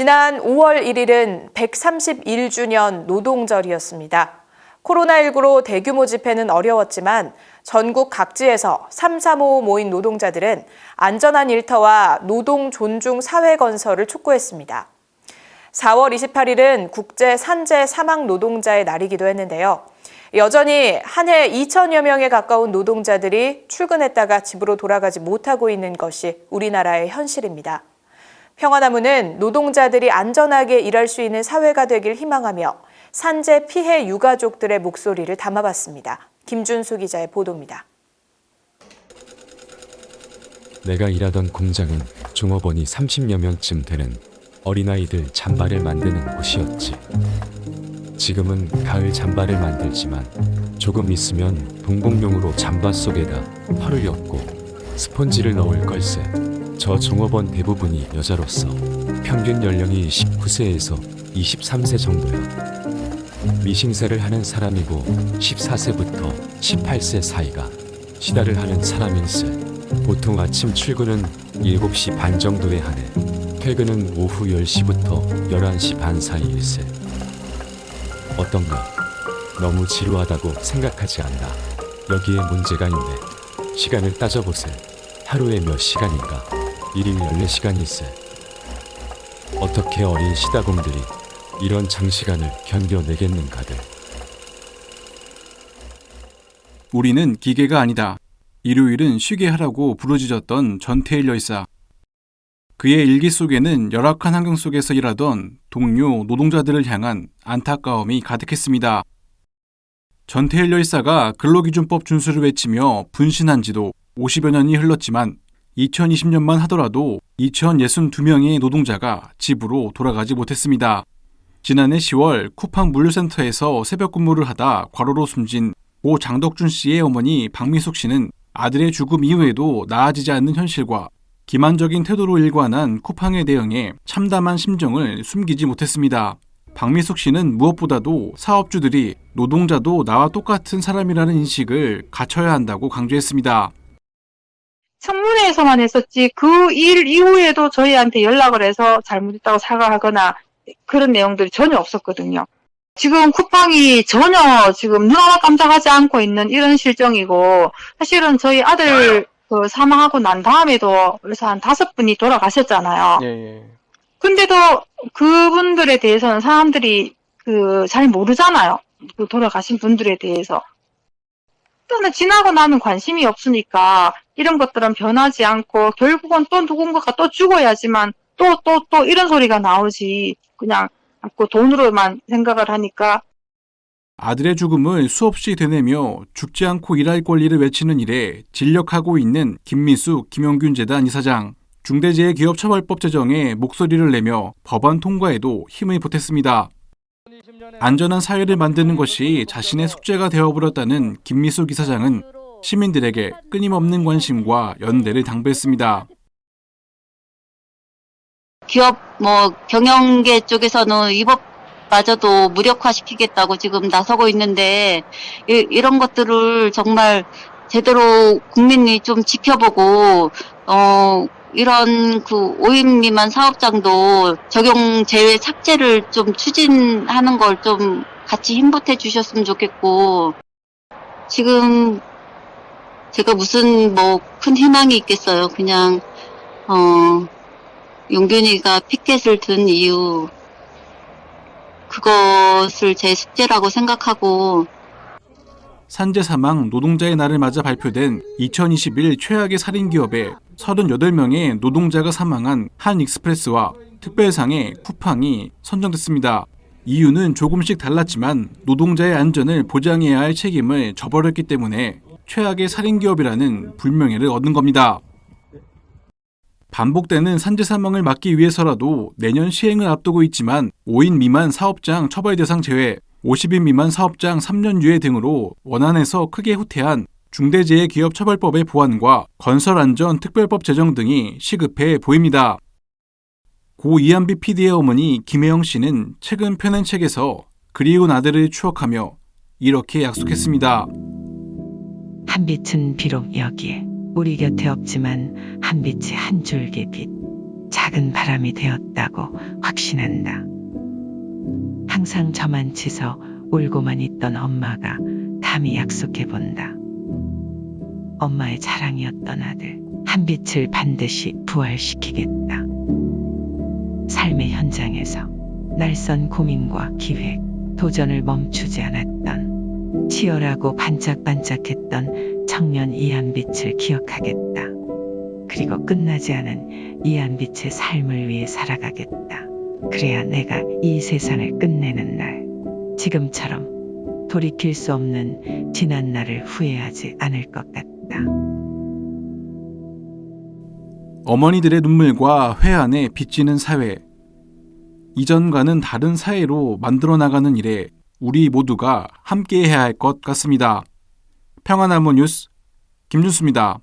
지난 5월 1일은 131주년 노동절이었습니다. 코로나19로 대규모 집회는 어려웠지만 전국 각지에서 335 모인 노동자들은 안전한 일터와 노동 존중 사회 건설을 촉구했습니다. 4월 28일은 국제 산재 사망 노동자의 날이기도 했는데요. 여전히 한 해 2천여 명에 가까운 노동자들이 출근했다가 집으로 돌아가지 못하고 있는 것이 우리나라의 현실입니다. 평화나무는 노동자들이 안전하게 일할 수 있는 사회가 되길 희망하며 산재 피해 유가족들의 목소리를 담아봤습니다. 김준수 기자의 보도입니다. 내가 일하던 공장은 종업원이 30여 명쯤 되는 어린아이들 잠바를 만드는 곳이었지. 지금은 가을 잠바를 만들지만 조금 있으면 동공용으로 잠바 속에다 펄을 엮고 스펀지를 넣을 걸세. 저 종업원 대부분이 여자로서 평균 연령이 19세에서 23세 정도야. 미싱세를 하는 사람이고 14세부터 18세 사이가 시다를 하는 사람일세. 보통 아침 출근은 7시 반 정도에 하네. 퇴근은 오후 10시부터 11시 반 사이일세. 어떤가? 너무 지루하다고 생각하지 않나? 여기에 문제가 있네. 시간을 따져보세. 하루에 몇 시간인가? 일일 14시간일세. 어떻게 어린 시다공들이 이런 장시간을 견뎌내겠는가들. 우리는 기계가 아니다. 일요일은 쉬게 하라고 부르짖었던 전태일 열사. 그의 일기 속에는 열악한 환경 속에서 일하던 동료 노동자들을 향한 안타까움이 가득했습니다. 전태일 열사가 근로기준법 준수를 외치며 분신한 지도 50여 년이 흘렀지만 2020년만 하더라도 2062명의 노동자가 집으로 돌아가지 못했습니다. 지난해 10월 쿠팡 물류센터에서 새벽 근무를 하다 과로로 숨진 고 장덕준 씨의 어머니 박미숙 씨는 아들의 죽음 이후에도 나아지지 않는 현실과 기만적인 태도로 일관한 쿠팡의 대응에 참담한 심정을 숨기지 못했습니다. 박미숙 씨는 무엇보다도 사업주들이 노동자도 나와 똑같은 사람이라는 인식을 갖춰야 한다고 강조했습니다. 청문회에서만 했었지 그 일 이후에도 저희한테 연락을 해서 잘못했다고 사과하거나 그런 내용들이 전혀 없었거든요. 지금 쿠팡이 전혀 지금 눈 하나 깜짝하지 않고 있는 이런 실정이고 사실은 저희 아들 그 사망하고 난 다음에도 그래서 한 다섯 분이 돌아가셨잖아요. 예, 예. 근데도 그분들에 대해서는 사람들이 그 잘 모르잖아요. 그 돌아가신 분들에 대해서. 일단은 지나고 나면 관심이 없으니까 이런 것들은 변하지 않고 결국은 또 누군가가 또 죽어야지만 또또 또 이런 소리가 나오지 그냥 자꾸 돈으로만 생각을 하니까 아들의 죽음을 수없이 되뇌며 죽지 않고 일할 권리를 외치는 일에 진력하고 있는 김미수 김영균 재단 이사장. 중대재해기업처벌법 제정에 목소리를 내며 법안 통과에도 힘을 보탰습니다. 안전한 사회를 만드는 것이 자신의 숙제가 되어버렸다는 김미수 이사장은 시민들에게 끊임없는 관심과 연대를 당부했습니다. 기업 뭐 경영계 쪽에서는 이 법마저도 무력화시키겠다고 지금 나서고 있는데 이, 이런 것들을 정말 제대로 국민이 좀 지켜보고 어 이런 그 5인 미만 사업장도 적용 제외 삭제를 좀 추진하는 걸 좀 같이 힘보태 주셨으면 좋겠고 지금 제가 무슨 뭐 큰 희망이 있겠어요. 그냥 어 용균이가 피켓을 든 이유 그것을 제 숙제라고 생각하고 산재 사망 노동자의 날을 맞아 발표된 2021 최악의 살인 기업에 38명의 노동자가 사망한 한 익스프레스와 특별상의 쿠팡이 선정됐습니다. 이유는 조금씩 달랐지만 노동자의 안전을 보장해야 할 책임을 져버렸기 때문에 최악의 살인 기업이라는 불명예를 얻은 겁니다. 반복되는 산재 사망을 막기 위해서라도 내년 시행을 앞두고 있지만 5인 미만 사업장 처벌 대상 제외, 50인 미만 사업장 3년 유예 등으로 원안에서 크게 후퇴한 중대재해기업처벌법의 보완과 건설안전특별법 제정 등이 시급해 보입니다. 고 이한비 PD의 어머니 김혜영 씨는 최근 펴낸 책에서 그리운 아들을 추억하며 이렇게 약속했습니다. 한 빛은 비록 여기에 우리 곁에 없지만 한 빛이 한 줄기 빛. 작은 바람이 되었다고 확신한다. 항상 저만 치서 울고만 있던 엄마가 감히 약속해 본다. 엄마의 자랑이었던 아들, 한빛을 반드시 부활시키겠다. 삶의 현장에서 날선 고민과 기획, 도전을 멈추지 않았던 치열하고 반짝반짝했던 청년 이한빛을 기억하겠다. 그리고 끝나지 않은 이한빛의 삶을 위해 살아가겠다. 그래야 내가 이 세상을 끝내는 날, 지금처럼 돌이킬 수 없는 지난 날을 후회하지 않을 것 같다. 어머니들의 눈물과 회한에 빚지는 사회. 이전과는 다른 사회로 만들어 나가는 일에 우리 모두가 함께 해야 할 것 같습니다. 평안나무 뉴스 김준수입니다.